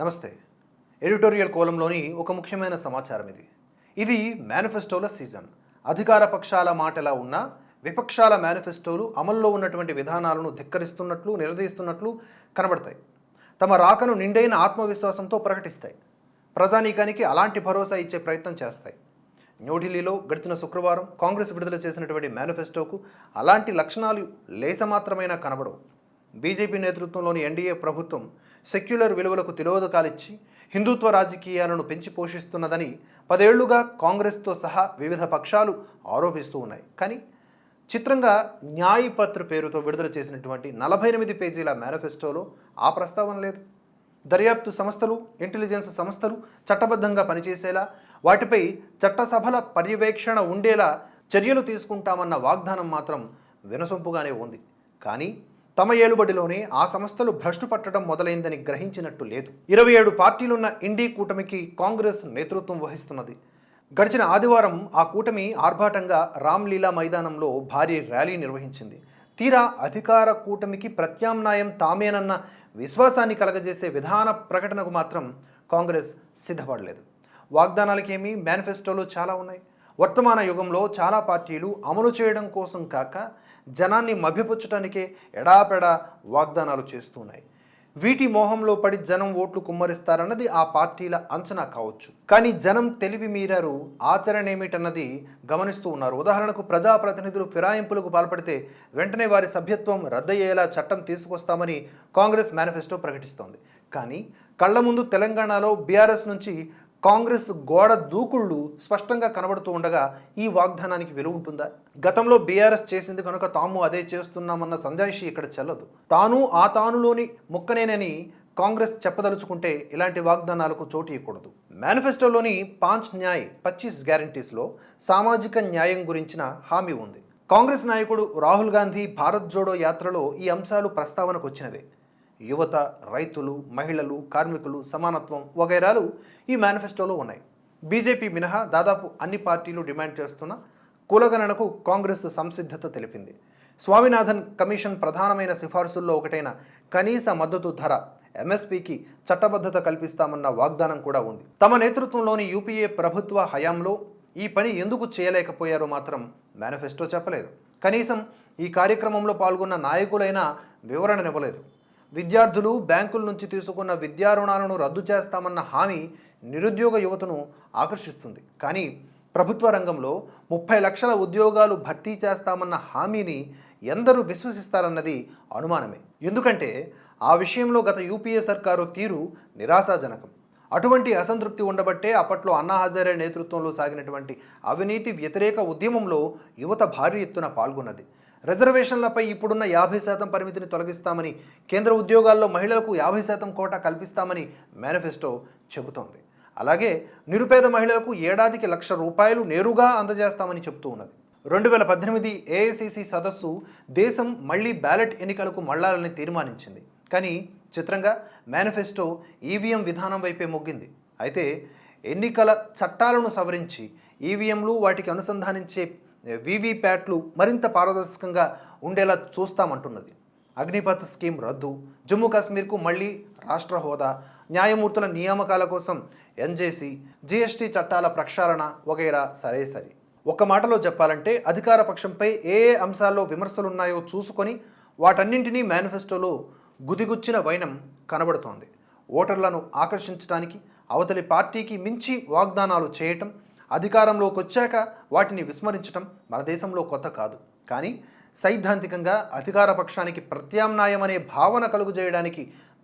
నమస్తే. ఎడిటోరియల్ కోలంలోని ఒక ముఖ్యమైన సమాచారం ఇది. ఇది మేనిఫెస్టోల సీజన్. అధికార పక్షాల మాటలా ఉన్నా విపక్షాల మేనిఫెస్టోలు అమల్లో ఉన్నటువంటి విధానాలను ధిక్కరిస్తున్నట్లు నిలదీస్తున్నట్లు కనబడతాయి. తమ రాకను నిండైన ఆత్మవిశ్వాసంతో ప్రకటిస్తాయి. ప్రజానీకానికి అలాంటి భరోసా ఇచ్చే ప్రయత్నం చేస్తాయి. న్యూఢిల్లీలో గడిచిన శుక్రవారం కాంగ్రెస్ విడుదల చేసినటువంటి మేనిఫెస్టోకు అలాంటి లక్షణాలు లేసమాత్రమైనా కనబడవు. బీజేపీ నేతృత్వంలోని ఎన్డీఏ ప్రభుత్వం సెక్యులర్ విలువలకు తిలోదకాలిచ్చి హిందుత్వ రాజకీయాలను పెంచి పోషిస్తున్నదని పదేళ్ళుగా కాంగ్రెస్తో సహా వివిధ పక్షాలు ఆరోపిస్తూ ఉన్నాయి. కానీ చిత్రంగా న్యాయపత్ర పేరుతో విడుదల చేసినటువంటి నలభై ఎనిమిది పేజీల మేనిఫెస్టోలో ఆ ప్రస్తావన లేదు. దర్యాప్తు సంస్థలు ఇంటెలిజెన్స్ సంస్థలు చట్టబద్ధంగా పనిచేసేలా వాటిపై చట్టసభల పర్యవేక్షణ ఉండేలా చర్యలు తీసుకుంటామన్న వాగ్దానం మాత్రం వినసొంపుగానే ఉంది. కానీ తమ ఏలుబడిలోనే ఆ సంస్థలు భ్రష్టు పట్టడం మొదలైందని గ్రహించినట్టు లేదు. ఇరవై ఏడు పార్టీలున్న ఇండీ కూటమికి కాంగ్రెస్ నేతృత్వం వహిస్తున్నది. గడిచిన ఆదివారం ఆ కూటమి ఆర్భాటంగా రామ్లీలా మైదానంలో భారీ ర్యాలీ నిర్వహించింది. తీరా అధికార కూటమికి ప్రత్యామ్నాయం తామేనన్న విశ్వాసాన్ని కలగజేసే విధాన ప్రకటనకు మాత్రం కాంగ్రెస్ సిద్ధపడలేదు. వాగ్దానాలకేమీ మేనిఫెస్టోలో చాలా ఉన్నాయి. వర్తమాన యుగంలో చాలా పార్టీలు అమలు చేయడం కోసం కాక జనాన్ని మభ్యపుచ్చటానికే ఎడాపెడా వాగ్దానాలు చేస్తున్నాయి. వీటి మోహంలో పడి జనం ఓట్లు కుమ్మరిస్తారన్నది ఆ పార్టీల అంచనా కావచ్చు. కానీ జనం తెలివి మీరారు ఆచరణ ఏమిటన్నది గమనిస్తూ ఉన్నారు. ఉదాహరణకు ప్రజాప్రతినిధులు ఫిరాయింపులకు పాల్పడితే వెంటనే వారి సభ్యత్వం రద్దయ్యేలా చట్టం తీసుకొస్తామని కాంగ్రెస్ మేనిఫెస్టో ప్రకటిస్తోంది. కానీ కళ్ళ ముందు తెలంగాణలో బీఆర్ఎస్ నుంచి కాంగ్రెస్ గోడ దూకుళ్ళు స్పష్టంగా కనబడుతూ ఉండగా ఈ వాగ్దానానికి విలువ ఉంటుందా? గతంలో బీఆర్ఎస్ చేసింది కనుక తాము అదే చేస్తున్నామన్న సంజాయిషి ఇక్కడ చెల్లదు. తాను ఆ తానులోని ముక్కనేనని కాంగ్రెస్ చెప్పదలుచుకుంటే ఇలాంటి వాగ్దానాలకు చోటు ఇవ్వకూడదు మేనిఫెస్టోలోని పాంచ్ న్యాయ్ పచ్చీస్ గ్యారంటీస్లో సామాజిక న్యాయం గురించిన హామీ ఉంది. కాంగ్రెస్ నాయకుడు రాహుల్ గాంధీ భారత్ జోడో యాత్రలో ఈ అంశాలు ప్రస్తావనకు వచ్చినవే. యువత రైతులు మహిళలు కార్మికులు సమానత్వం వగైరాలు ఈ మేనిఫెస్టోలో ఉన్నాయి. బీజేపీ మినహా దాదాపు అన్ని పార్టీలు డిమాండ్ చేస్తున్న కులగణనకు కాంగ్రెస్ సంసిద్ధత తెలిపింది. స్వామినాథన్ కమిషన్ ప్రధానమైన సిఫార్సుల్లో ఒకటైన కనీస మద్దతు ధర ఎంఎస్పీకి చట్టబద్ధత కల్పిస్తామన్న వాగ్దానం కూడా ఉంది. తమ నేతృత్వంలోని యూపీఏ ప్రభుత్వ హయాంలో ఈ పని ఎందుకు చేయలేకపోయారో మాత్రం మేనిఫెస్టో చెప్పలేదు. కనీసం ఈ కార్యక్రమంలో పాల్గొన్న నాయకులైనా వివరణనివ్వలేదు విద్యార్థులు బ్యాంకుల నుంచి తీసుకున్న విద్యా రుణాలను రద్దు చేస్తామన్న హామీ నిరుద్యోగ యువతను ఆకర్షిస్తుంది. కానీ ప్రభుత్వ రంగంలో ముప్పై లక్షల ఉద్యోగాలు భర్తీ చేస్తామన్న హామీని ఎందరూ విశ్వసిస్తారన్నది అనుమానమే. ఎందుకంటే ఆ విషయంలో గత యూపీఏ సర్కారు తీరు నిరాశాజనకం. అటువంటి అసంతృప్తి ఉండబట్టే అప్పట్లో అన్నా హజారే నేతృత్వంలో సాగినటువంటి అవినీతి వ్యతిరేక ఉద్యమంలో యువత భారీ ఎత్తున పాల్గొన్నది. రిజర్వేషన్లపై ఇప్పుడున్న యాభై శాతం పరిమితిని తొలగిస్తామని కేంద్ర ఉద్యోగాల్లో మహిళలకు యాభై శాతం కోటా కల్పిస్తామని మేనిఫెస్టో చెబుతోంది. అలాగే నిరుపేద మహిళలకు ఏడాదికి లక్ష రూపాయలు నేరుగా అందజేస్తామని చెబుతూ ఉన్నది. రెండు వేల పద్దెనిమిది ఏఐసిసి సదస్సు దేశం మళ్ళీ బ్యాలెట్ ఎన్నికలకు మళ్ళాలని తీర్మానించింది. కానీ చిత్రంగా మేనిఫెస్టో ఈవీఎం విధానం వైపే మొగ్గింది. అయితే ఎన్నికల చట్టాలను సవరించి ఈవీఎంలు వాటికి అనుసంధానించే వీవీప్యాట్లు మరింత పారదర్శకంగా ఉండేలా చూస్తామంటున్నది. అగ్నిపథ్ స్కీమ్ రద్దు జమ్మూ కాశ్మీర్కు మళ్ళీ రాష్ట్ర హోదా న్యాయమూర్తుల నియామకాల కోసం ఎన్జేసి జీఎస్టీ చట్టాల ప్రక్షాళన వగైరా సరే సరి. ఒక్క మాటలో చెప్పాలంటే అధికార పక్షంపై ఏ ఏ అంశాల్లో విమర్శలున్నాయో చూసుకొని వాటన్నింటినీ మేనిఫెస్టోలో గుదిగుచ్చిన వైనం కనబడుతోంది. ఓటర్లను ఆకర్షించడానికి అవతలి పార్టీకి మించి వాగ్దానాలు చేయటం అధికారంలోకి వచ్చాక వాటిని విస్మరించటం మన దేశంలో కొత్త కాదు. కానీ సైద్ధాంతికంగా అధికార పక్షానికి ప్రత్యామ్నాయం అనే భావన కలుగజేయడానికి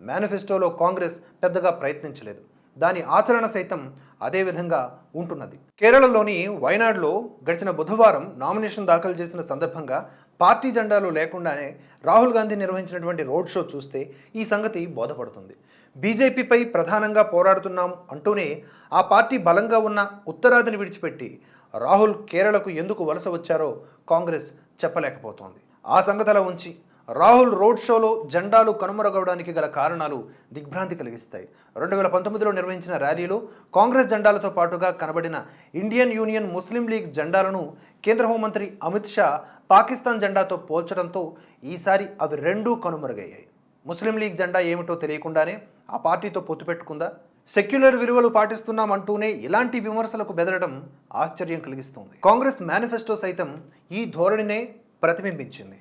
మేనిఫెస్టోలో కాంగ్రెస్ పెద్దగా ప్రయత్నించలేదు. దాని ఆచరణ సైతం అదే విధంగా ఉంటున్నది. కేరళలోని వయనాడులో గడిచిన బుధవారం నామినేషన్ దాఖలు చేసిన సందర్భంగా పార్టీ జెండాలు లేకుండానే రాహుల్ గాంధీ నిర్వహించినటువంటి రోడ్ షో చూస్తే ఈ సంగతి బోధపడుతుంది. బీజేపీపై ప్రధానంగా పోరాడుతున్నాం అంటూనే ఆ పార్టీ బలంగా ఉన్న ఉత్తరాదిని విడిచిపెట్టి రాహుల్ కేరళకు ఎందుకు వలస వచ్చారో కాంగ్రెస్ చెప్పలేకపోతోంది. ఆ సంగతలా ఉంచి రాహుల్ రోడ్ షోలో జెండాలు కనుమరుగవడానికి గల కారణాలు దిగ్భ్రాంతి కలిగిస్తాయి. రెండు వేల పంతొమ్మిదిలో నిర్వహించిన ర్యాలీలో కాంగ్రెస్ జెండాలతో పాటుగా కనబడిన ఇండియన్ యూనియన్ ముస్లిం లీగ్ జెండాలను కేంద్ర హోంమంత్రి అమిత్ షా పాకిస్తాన్ జెండాతో పోల్చడంతో ఈసారి అవి రెండూ కనుమరుగయ్యాయి. ముస్లిం లీగ్ జెండా ఏమిటో తెలియకుండానే ఆ పార్టీతో పొత్తు పెట్టుకుందా? సెక్యులర్ విలువలు పాటిస్తున్నామంటూనే ఇలాంటి విమర్శలకు బెదరడం ఆశ్చర్యం కలిగిస్తుంది. కాంగ్రెస్ మేనిఫెస్టో సైతం ఈ ధోరణినే ప్రతిబింబించింది.